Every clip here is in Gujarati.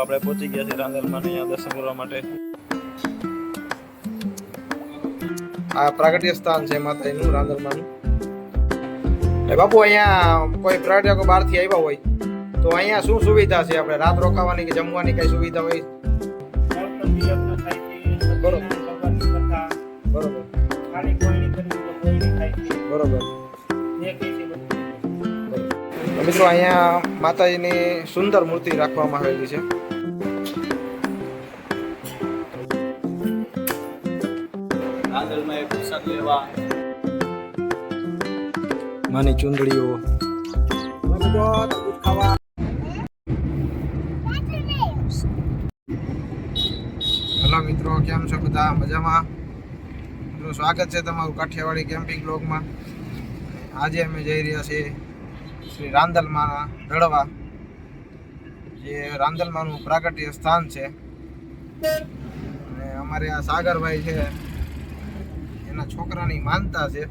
આપણે પહોંચી ગયા છીએ રાંદલમાં અહીંયા દર્શન કરવા માટે. આ પ્રાગટ્ય સ્થાન છે માતાજીનું રાંદરમાનું એ બાપુ અહીંયા કોઈ પર્યટકો બહારથી આવ્યા હોય, તો અહીંયા શું સુવિધા છે? આપણે રાત રોકાવાની કે જમવાની કઈ સુવિધા હોય? બરોબર. બરોબર. મિત્રો, અહીંયા માતાજીની સુંદર મૂર્તિ રાખવામાં આવેલી છે. રાંદલમાં એક પ્રસાદ લેવા માની ચુંદડીઓ. હેલો મિત્રો કેમ છો બધા? મજામાં? મિત્રો સ્વાગત છે તમારું કાઠિયાવાડી કેમ્પિંગ બ્લોગમાં આજે અમે જઈ રહ્યા છીએ શ્રી રાંદલમાના દળવા જે રાંદલમાનું પ્રાગટ્ય સ્થાન છે. અને અમારે આ સાગરભાઈ છે. એના છોકરાની માનતા છે.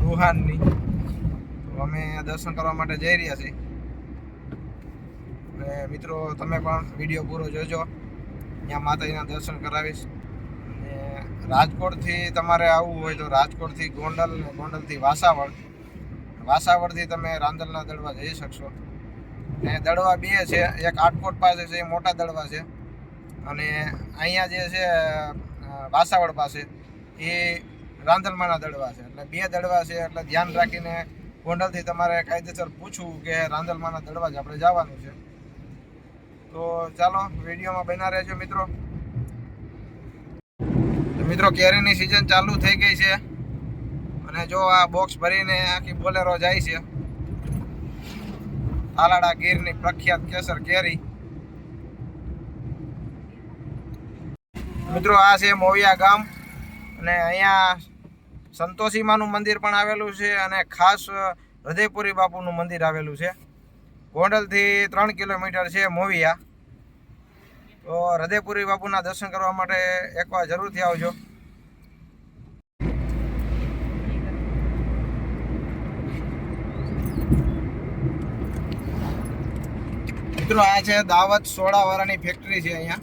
રૂહાનની. તો અમે દર્શન કરવા માટે જઈ રહ્યા છીએ. અને મિત્રો, તમે પણ વીડિયો પૂરો જોજો. ત્યાં માતાજીના દર્શન કરાવીશ. અને રાજકોટથી તમારે આવવું હોય તો રાજકોટથી ગોંડલ ને ગોંડલથી વાસાવળ. વાસાવળથી તમે રાંદલના દડવા જઈ શકશો. ને દડવા બે છે. એક આટકોટ પાસે છે, એ મોટા દડવા છે. અને અહીંયા જે છે વાસાવડ પાસે, એ રાંદલમાના દડવા છે. એટલે બે દડવા છે, એટલે ધ્યાન રાખીને ગોંડલથી તમારે કાયદેસર પૂછવું કે રાંદલમાના દડવા જ આપણે જવાનું છે. તો ચાલો, વિડીયોમાં બના રહેજો મિત્રો. મિત્રો, કેરીની સિઝન ચાલુ થઈ ગઈ છે. અને જો આ બોક્સ ભરીને આખી બોલેરો જાય છે. આલાડા ગીરની પ્રખ્યાત કેસર કેરી. મિત્રો, આ છે મોવિયા ગામ. અને અહીંયા સંતોષીમાનું મંદિર પણ આવેલું છે અને ખાસ હૃદયપુરી બાપુનું મંદિર આવેલું છે. ગોંડલથી ત્રણ કિલોમીટર છે મોવિયા. તો હૃદયપુરી બાપુના દર્શન કરવા માટે એકવાર જરૂરથી આવજો. મિત્રો, આ છે દાવત સોડા વાળાની ફેક્ટરી છે અહીંયા.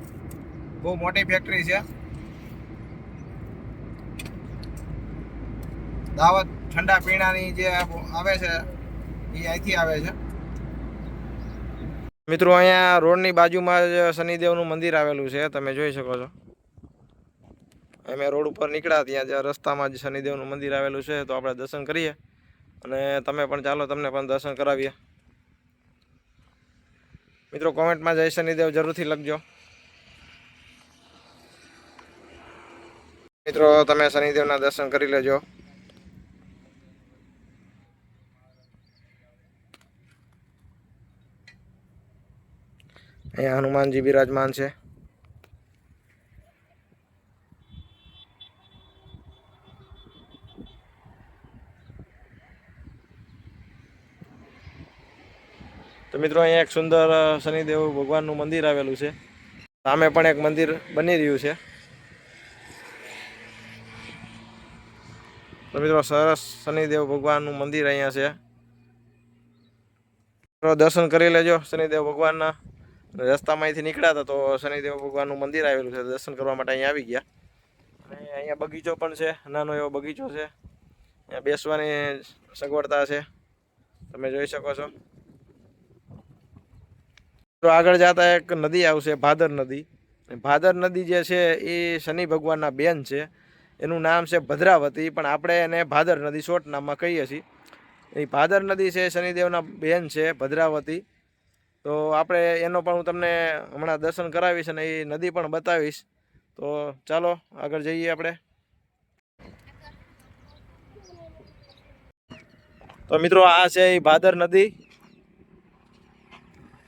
બહુ મોટી ફેક્ટરી છે. દાવત ઠંડા પીણાની જે આવે છે, એ અહીંથી આવે છે. મિત્રો, અહીંયા રોડની બાજુમાં જ શનિદેવનું મંદિર આવેલું છે, તમે જોઈ શકો છો. અમે રોડ ઉપર નીકળ્યા ત્યાં જ્યાં રસ્તામાં જ શનિદેવનું મંદિર આવેલું છે, તો આપણે દર્શન કરીએ. અને તમે પણ ચાલો, તમને પણ દર્શન કરાવીએ. મિત્રો કોમેન્ટમાં જય શનિદેવ જરૂરથી લખજો. મિત્રો, તમે શનિદેવના દર્શન કરી લેજો. અહીંયા હનુમાનજી બિરાજમાન છે. તો મિત્રો, અહીંયા એક સુંદર શનિદેવ ભગવાનનું મંદિર આવેલું છે. સામે પણ એક મંદિર બની રહ્યું છે. મિત્રો સરસ શનિદેવ ભગવાનનું મંદિર અહીંયા છે. દર્શન કરી લેજો શનિદેવ ભગવાનના. રસ્તામાંથી નીકળ્યા હતા તો શનિદેવ ભગવાનનું મંદિર આવેલું છે. દર્શન કરવા માટે અહીંયા આવી ગયા. અને અહીંયા બગીચો પણ છે. નાનો એવો બગીચો છે. અહીંયા બેસવાની સગવડતા છે. તમે જોઈ શકો છો. તો આગળ જતા એક નદી આવશે, ભાદર નદી. ભાદર નદી જે છે એ શનિ ભગવાનના બેન છે. એનું નામ છે ભદ્રાવતી, પણ આપણે એને ભાદર નદી શોર્ટ નામમાં કહીએ છીએ. એ ભાદર નદી છે, શનિદેવના બેન છે ભદ્રાવતી. તો આપણે એનો પણ હું તમને હમણાં દર્શન કરાવીશ અને એ નદી પણ બતાવીશ. તો ચાલો, આગળ જઈએ આપણે. તો મિત્રો, આ છે એ ભાદર નદી.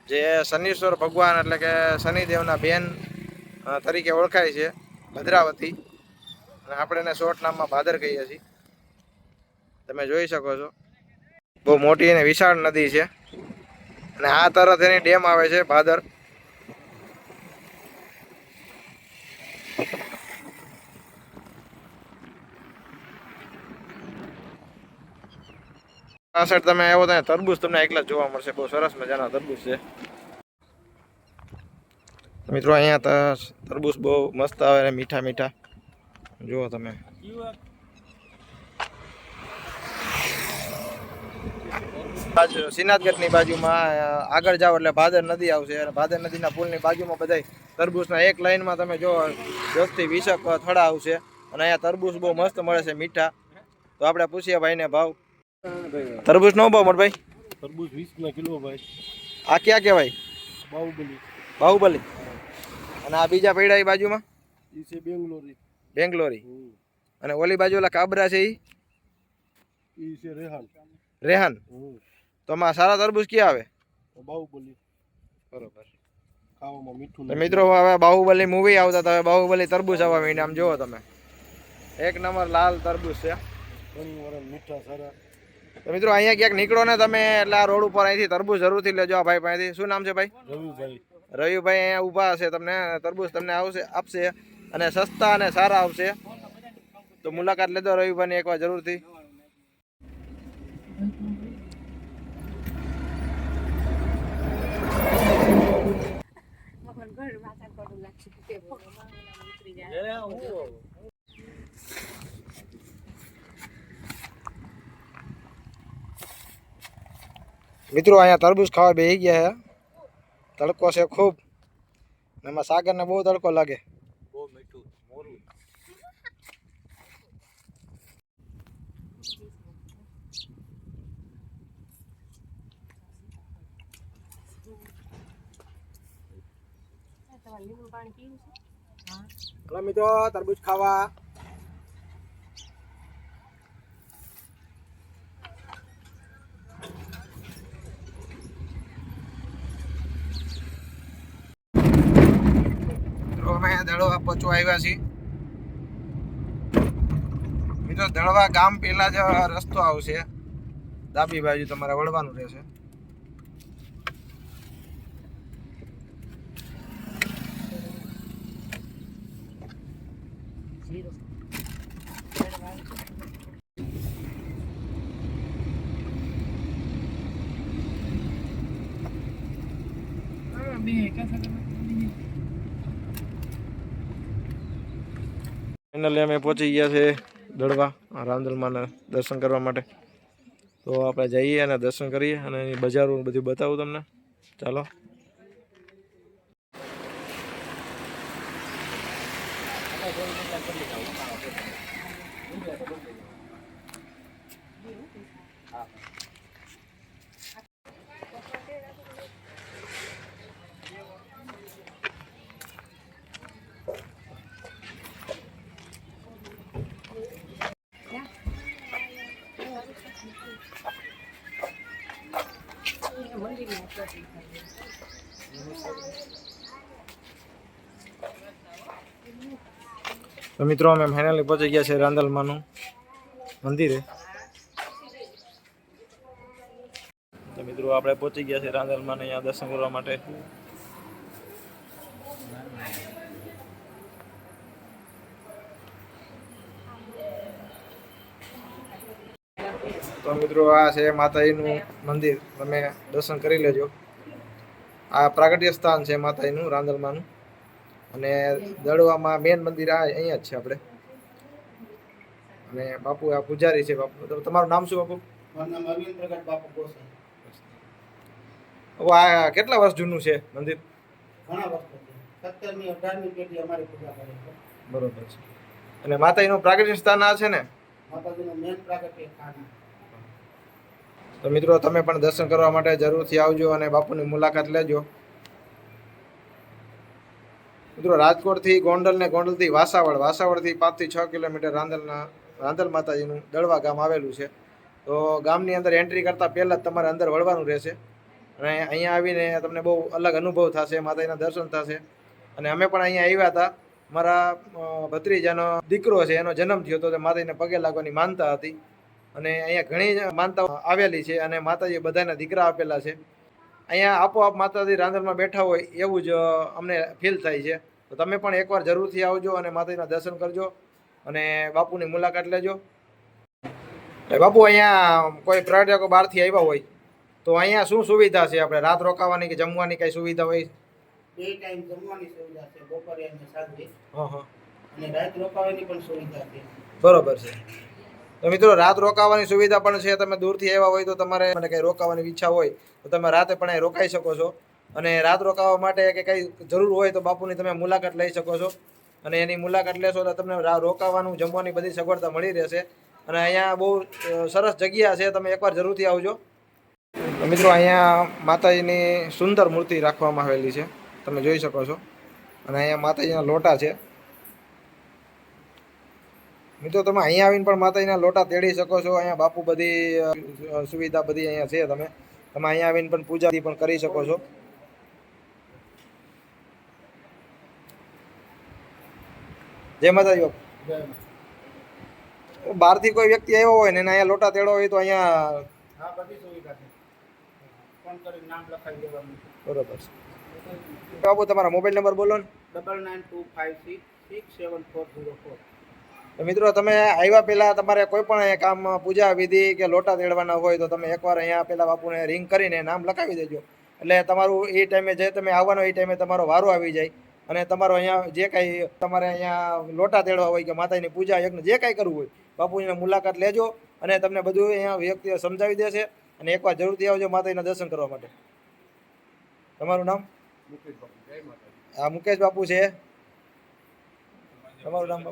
જે શનીશ્વર ભગવાન એટલે કે શનિદેવના બેન તરીકે ઓળખાય છે, ભદ્રાવતી. અને આપણે એને શોર્ટ નામમાં ભાદર કહીએ છીએ. તમે જોઈ શકો છો. બહુ મોટી અને વિશાળ નદી છે. અને આ તરત એની ડેમ આવે છે, ભાદર. આ સાઈડ તમે આવો તો તરબૂજ તમને એકલા જોવા મળશે. બહુ સરસ મજાના તરબૂચ છે. મિત્રો, અહીંયા તો, તરબૂચ બહુ મસ્ત આવે મીઠા મીઠા. જુઓ તમે. સિનાથગઢની બાજુમાં આગળ જાઓ એટલે ભાદર નદી આવશે અને ભાદર નદીના પુલની બાજુમાં બધા તરબૂચના એક લાઈનમાં તમે જો દસથી વીસક થડા આવશે અને અહીંયા તરબૂચ બહુ મસ્ત મળે છે મીઠા. તો આપણે પૂછીએ ભાઈને ભાવ. તરબૂચ નો ભાવ ભાઈ તરબૂચ વીસ ના કિલો ભાઈ. આ ક્યાં કહેવાય? બાહુબલી. બાહુબલી. અને આ બીજા પૈડા એ બાજુમાં? ઈ છે બેંગ્લોરી. બેંગ્લોરી. અને ઓલી બાજુ ઓલા કાબરા છે ઈ? છે રેહાન. રેહાન. તો આમાં સારા તરબૂચ ક્યાં આવે? બાહુબલી. બરોબર. ખાવામાં મીઠું મિત્રો હવે બાહુબલી મૂવી આવતા તમે બાહુબલી તરબૂચ આવવા માંડ્યા. આમ જોવો તમે. એક નંબર લાલ તરબૂચ છે. મીઠા સારા. તો મિત્રો અહીંયા ક્યાંક નીકળો ને તમે એટલે આ રોડ ઉપર અહીંથી તરબૂચ જરૂરથી લેજો આ ભાઈ પાસેથી. શું નામ છે ભાઈ? રવિભાઈ. રવિભાઈ અહીંયા ઊભા હશે તમને તરબૂચ તમને આવશે આપશે. અને સસ્તા અને સારા આવશે. તો મુલાકાત લેજો રવિભાઈની એકવાર જરૂરથી. મિત્રો, અહીંયા તરબૂચ ખાવા બેસી ગયા છે. તડકો છે ખૂબ. એમાં સાગરને બહુ તડકો લાગે બહુ મીઠું મોરું તમારે લીંબુ પાણી પીવું છે હા હલો મિત્રો તરબૂચ ખાવા મિત્રો અમે દળવા પહોંચવા આવ્યા છીએ દળવા ગામ પેલા જ રસ્તો આવશે. ડાબી બાજુ તમારે વળવાનું રહેશે. ફાઇનલી અમે પહોંચી ગયા છે દળવા રાંદલમાના દર્શન કરવા માટે. તો આપણે જઈએ અને દર્શન કરીએ અને એની બજારો બધું બતાવું તમને. ચાલો. તો મિત્રો, અમે ફાઇનલી પહોંચી ગયા છે રાંદલમાનું મંદિરે. તો મિત્રો, આપણે પહોંચી ગયા છે રાંદલમાને અહીંયા દર્શન કરવા માટે. તો મિત્રો, આ છે માતાજીનું મંદિર. તમે દર્શન કરી લેજો. આ પ્રાગટ્ય સ્થાન છે માતાજીનું રાંદલમાનું અને દડવામાં મેન મંદિર આ અહીંયા જ છે આપણે. અને બાપુ આ પૂજારી છે બાપુ. તમારું નામ શું બાપુ? હવે આ કેટલા વર્ષ જૂનું છે મંદિર? બરોબર છે. અને માતાજીનું પ્રાગટ્ય સ્થાન આ છે ને? તો મિત્રો તમે પણ દર્શન કરવા માટે જરૂરથી આવજો અને બાપુની મુલાકાત લેજો. મિત્રો, રાજકોટથી ગોંડલ ને ગોંડલથી વાસાવળ વાસાવડથી પાંચથી છ કિલોમીટર રાંદલના, રાંદલ માતાજીનું દળવા ગામ આવેલું છે. તો ગામની અંદર એન્ટ્રી કરતાં પહેલાં જ તમારે અંદર વળવાનું રહેશે. અને અહીંયા આવીને તમને બહુ અલગ અનુભવ થશે, માતાજીના દર્શન થશે. અને અમે પણ અહીંયા આવ્યા હતા. મારા ભત્રીજાનો દીકરો છે, એનો જન્મ થયો હતો, તે માતાજીને પગે લાગવાની માનતા હતી. અને અહીંયા ઘણી માનતાઓ આવેલી છે અને માતાજી બધાના દીકરા આપેલા છે. અહીંયા આપોઆપ માતાજી રાંદરમાં બેઠા હોય એવું જ અમને ફીલ થાય છે. તો તમે પણ એકવાર જરૂરથી આવજો અને માતાજીના દર્શન કરજો અને બાપુની મુલાકાત લેજો. બાપુ અહીંયા કોઈ પર્યટકો બહારથી આવ્યા હોય તો અહીંયા શું સુવિધા છે? આપણે રાત રોકાવાની કે જમવાની કઈ સુવિધા હોય? બે ટાઈમ જમવાની સુવિધા છે બપોરે અને સાંજે. હા હા. અને રાત રોકાવાની પણ સુવિધા છે. બરોબર છે. તો મિત્રો રાત રોકાવાની સુવિધા પણ છે. તમે દૂરથી આવ્યા હોય તો તમારે મને કંઈ રોકાવાની ઈચ્છા હોય તો તમે રાતે પણ અહીં રોકાઈ શકો છો. અને રાત રોકાવા માટે કે કંઈ જરૂર હોય તો બાપુની તમે મુલાકાત લઈ શકો છો. અને એની મુલાકાત લેશો એટલે તમને રોકાવાનું, જમવાની બધી સગવડતા મળી રહેશે. અને અહીંયા બહુ સરસ જગ્યા છે, તમે એકવાર જરૂરથી આવજો. તો મિત્રો, અહીંયા માતાજીની સુંદર મૂર્તિ રાખવામાં આવેલી છે. તમે જોઈ શકો છો. અને અહીંયા માતાજીના લોટા છે. મિત્રો, તમે અહીંયા આવીને પણ માતાજીના લોટા તેડી શકો છો. અહીંયા બાપુ બધી સુવિધા બધી અહીંયા છે તમે. તમે અહીંયા આવીને પણ પૂજા પણ કરી શકો છો. જય માતાજી બાપુ. બહારથી કોઈ વ્યક્તિ આવ્યો હોય ને એને અહીંયા લોટા તેડો હોય તો અહીંયા હા બધી સુવિધા છે. ફોન કરીને નામ લખાવી દેવાનું. બરોબર છે. બાપુ તમારા મોબાઈલ નંબર બોલો ને. Double nine two five six six seven four zero four. તો મિત્રો તમે આવ્યા પહેલાં તમારે કોઈ પણ અહીંયા કામ પૂજા વિધિ કે લોટા તેડવાના હોય તો તમે એકવાર અહીંયા પેલા બાપુને રિંગ કરીને નામ લખાવી દેજો. એટલે તમારું એ ટાઈમે જે તમે આવવાનો એ ટાઈમે તમારો વારો આવી જાય. અને તમારો અહીંયા જે કાંઈ તમારે અહીંયા લોટા તેડવા હોય કે માતાજીની પૂજા યજ્ઞ જે કાંઈ કરવું હોય બાપુજીને મુલાકાત લેજો અને તમને બધું અહીંયા વ્યક્તિ સમજાવી દેશે અને એકવાર જરૂરથી આવજો માતાજીના દર્શન કરવા માટે. તમારું નામ? હા મુકેશ બાપુ છે. તમારું નામ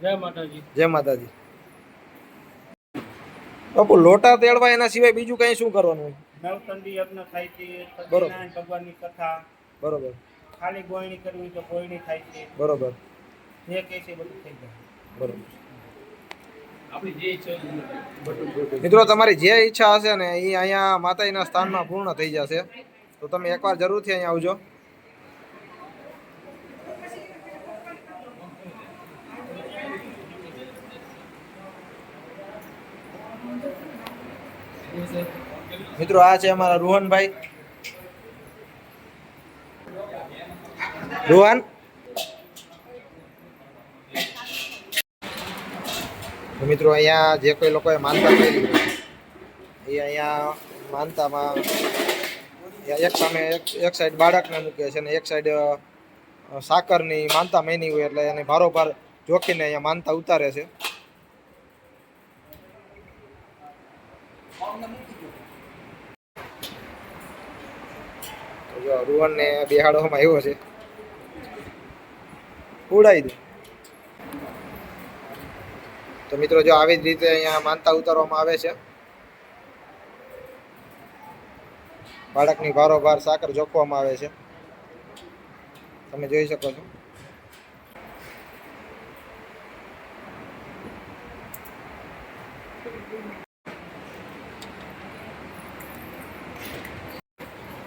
જય માતાજી. જય માતાજી. બાપુ લોટા તેડવા એના સિવાય બીજું કઈ શું કરવાનું હોય? નવચંડી યજ્ઞ થાય છે ભગવાનની કથા બરોબર. ખાલી ગોયણી કરવી તો ગોયણી થાય છે. બરોબર. જે કહે છે બધું થઈ જાય. બરોબર. મિત્રો તમારી જે ઈચ્છા હશે ને એ અહીંયા માતાજીના સ્થાનમાં પૂર્ણ થઈ જશે. તો તમે એકવાર જરૂરથી અહીંયા આવજો. મિત્રો આ છે અમારા રોહનભાઈ. રોહન મિત્રો અહીંયા જે કોઈ લોકોએ માનતા કરી એ અહીંયા માનતામાં એક સામે એક સાઈડ બાળકને મૂકે છે અને એક સાઈડ સાકરની માનતા મહિની હોય એટલે એને ભારોભાર જોખીને અહીંયા માનતા ઉતારે છે. એવો બેહાડવામાં આવ્યો છે. ઉડાવી દે. તો મિત્રો, જો આવી જ રીતે અહીંયા માનતા ઉતારવામાં આવે છે. બાળકની ભારોભાર સાકર જોખવામાં આવે છે. તમે જોઈ શકો છો.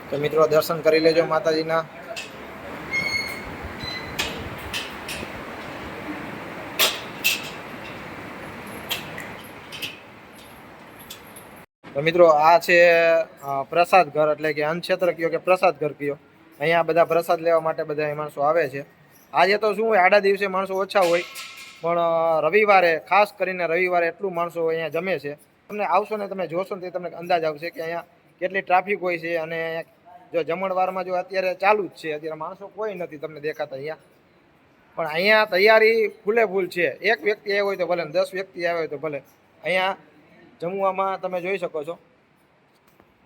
તો મિત્રો, દર્શન કરી લેજો માતાજીના. તો મિત્રો, આ છે પ્રસાદ ઘર એટલે કે અન્નક્ષેત્ર કયો કે પ્રસાદ ઘર કયો? અહીંયા બધા પ્રસાદ લેવા માટે બધા માણસો આવે છે. આજે તો શું હોય, આડા દિવસે માણસો ઓછા હોય, પણ રવિવારે, ખાસ કરીને રવિવારે એટલું માણસો અહીંયા જમે છે. તમને આવશો ને, તમે જોશો ને તમને અંદાજ આવશે કે અહીંયા કેટલી ટ્રાફિક હોય છે અને જો જમણવારમાં જો અત્યારે ચાલુ જ છે, અત્યારે માણસો કોઈ નથી તમને દેખાતા અહીંયા. પણ અહીંયા તૈયારી ફૂલે ફૂલ છે. એક વ્યક્તિ આવ્યો હોય તો ભલે દસ વ્યક્તિ આવ્યો હોય તો ભલે. અહીંયા જમવામાં તમે જોઈ શકો છો.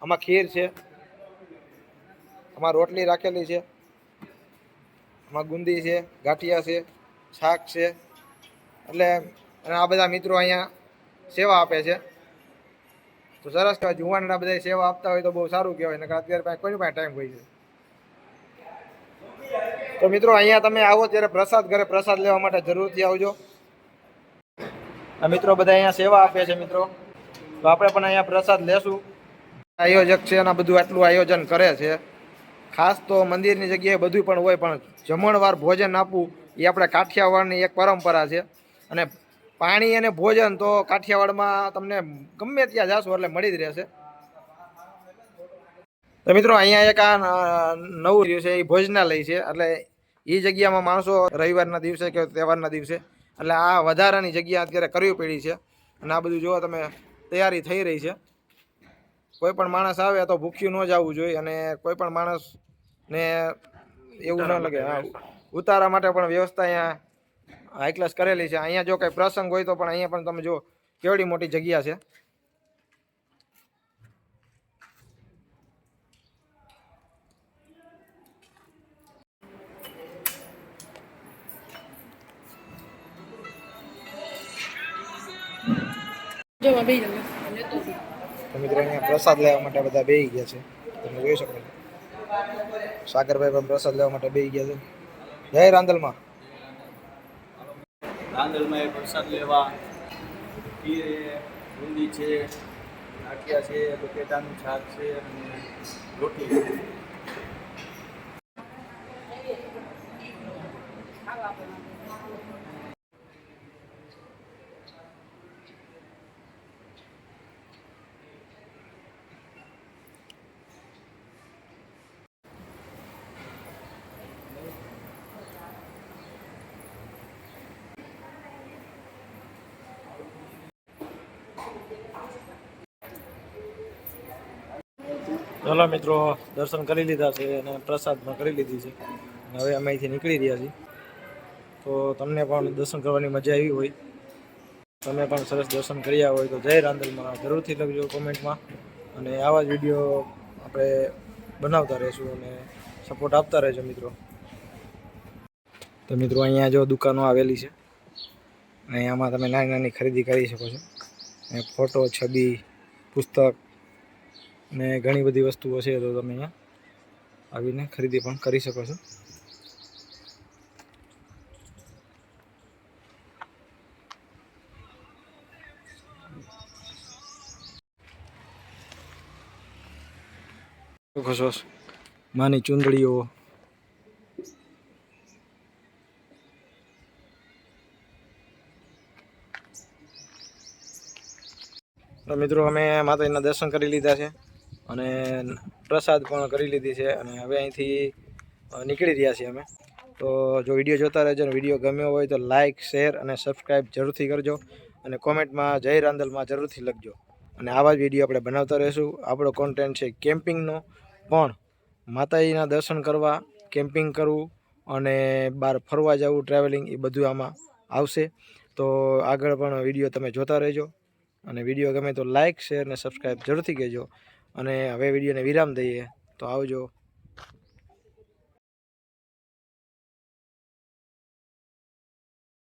આમાં ખીર છે. આમાં રોટલી રાખેલી છે. આમાં ગુંદી છે, ગાંઠિયા છે, શાક છે. એટલે અને આ બધા મિત્રો અહીંયા સેવા આપે છે. તો સરસ કહેવાય, જુવાનના બધા સેવા આપતા હોય તો બહુ સારું કહેવાય, નકર અત્યારે પાસે કોઈની પાસે ટાઈમ હોય છે. તો મિત્રો, અહીંયા તમે આવો, ત્યારે પ્રસાદ ઘરે પ્રસાદ લેવા માટે જરૂરથી આવજો. મિત્રો બધા અહીંયા સેવા આપે છે, મિત્રો. તો આપણે પણ અહીંયા પ્રસાદ લેશું. આયોજક છે અને બધું આટલું આયોજન કરે છે. ખાસ તો મંદિરની જગ્યાએ બધું પણ હોય, પણ જમણવાર ભોજન આપવું એ આપણે કાઠિયાવાડની એક પરંપરા છે. અને પાણી અને ભોજન તો કાઠિયાવાડમાં તમને ગમે ત્યાં જાશો એટલે મળી જ રહેશે. તો મિત્રો, અહીંયા એક આ નવું રહ્યું છે, એ ભોજનાલય છે. એટલે એ જગ્યામાં માણસો રવિવારના દિવસે કે તહેવારના દિવસે, એટલે આ વધારાની જગ્યા અત્યારે કરવી પડી છે. અને આ બધું જુઓ તમે. તૈયારી થઈ રહી છે. કોઈ પણ માણસ આવે તો ભૂખ્યું ન જવું જોઈએ અને કોઈ પણ માણસ ને એવું ન લાગે. હા ઉતારા માટે પણ વ્યવસ્થા અહીંયા હાઈ ક્લાસ કરેલી છે. અહીંયા જો કંઈ પ્રસંગ હોય તો પણ અહીંયા પણ તમે જો કેવડી મોટી જગ્યા છે. તો મિત્રો અહીંયા પ્રસાદ લેવા માટે બધા બેસી ગયા છે. તમે જોઈ શકો છો. સાગરભાઈ પણ પ્રસાદ લેવા માટે બેસી ગયા છે. જય રાંદલમાં. રાંદલમાં એ પ્રસાદ લેવા ખીર બુંદી છે ગાંઠિયા છે બટેટાનું શાક છે અને રોટલી ચાલો મિત્રો દર્શન કરી લીધા છે અને પ્રસાદ પણ કરી લીધી છે. હવે અમે અહીંથી નીકળી રહ્યા છીએ. તો તમને પણ દર્શન કરવાની મજા આવી હોય. તમે પણ સરસ દર્શન કર્યા હોય તો જય રાંદલમાં જરૂરથી લખજો કોમેન્ટમાં. અને આવા જ વીડિયો આપણે બનાવતા રહીશું અને સપોર્ટ આપતા રહેજો મિત્રો. તો મિત્રો અહીંયા જો દુકાનો આવેલી છે. અને આમાં તમે નાની નાની ખરીદી કરી શકો છો. ફોટો, છબી, પુસ્તક ને ઘણી બધી વસ્તુઓ છે તો તમે અહીંયા આવીને ખરીદી પણ કરી શકો છો. ખુશો માની ચૂંદડીઓ. તો મિત્રો અમે માતાજીના દર્શન કરી લીધા છે. અને પ્રસાદ પણ કરી લીધી છે અને હવે અહીંથી નીકળી રહ્યા છીએ અમે. તો જો વીડિયો જોતા રહેજો અને વીડિયો ગમ્યો હોય તો લાઇક શેર અને સબસ્ક્રાઈબ જરૂરથી કરજો અને કોમેન્ટમાં, જય રાંદલમાં જરૂરથી લખજો. અને આવા જ વીડિયો આપણે બનાવતા રહીશું. આપણો કોન્ટેન્ટ છે કેમ્પિંગનો. પણ માતાજીના દર્શન કરવા, કેમ્પિંગ કરવું અને બહાર ફરવા જવું ટ્રાવેલિંગ એ બધું આમાં આવશે. તો આગળ પણ વીડિયો તમે જોતા રહેજો. અને વીડિયો ગમે તો લાઇક શેર અને સબસ્ક્રાઈબ જરૂરથી કહેજો અને હવે વિડીયોને વિરામ દઈએ. તો આવજો.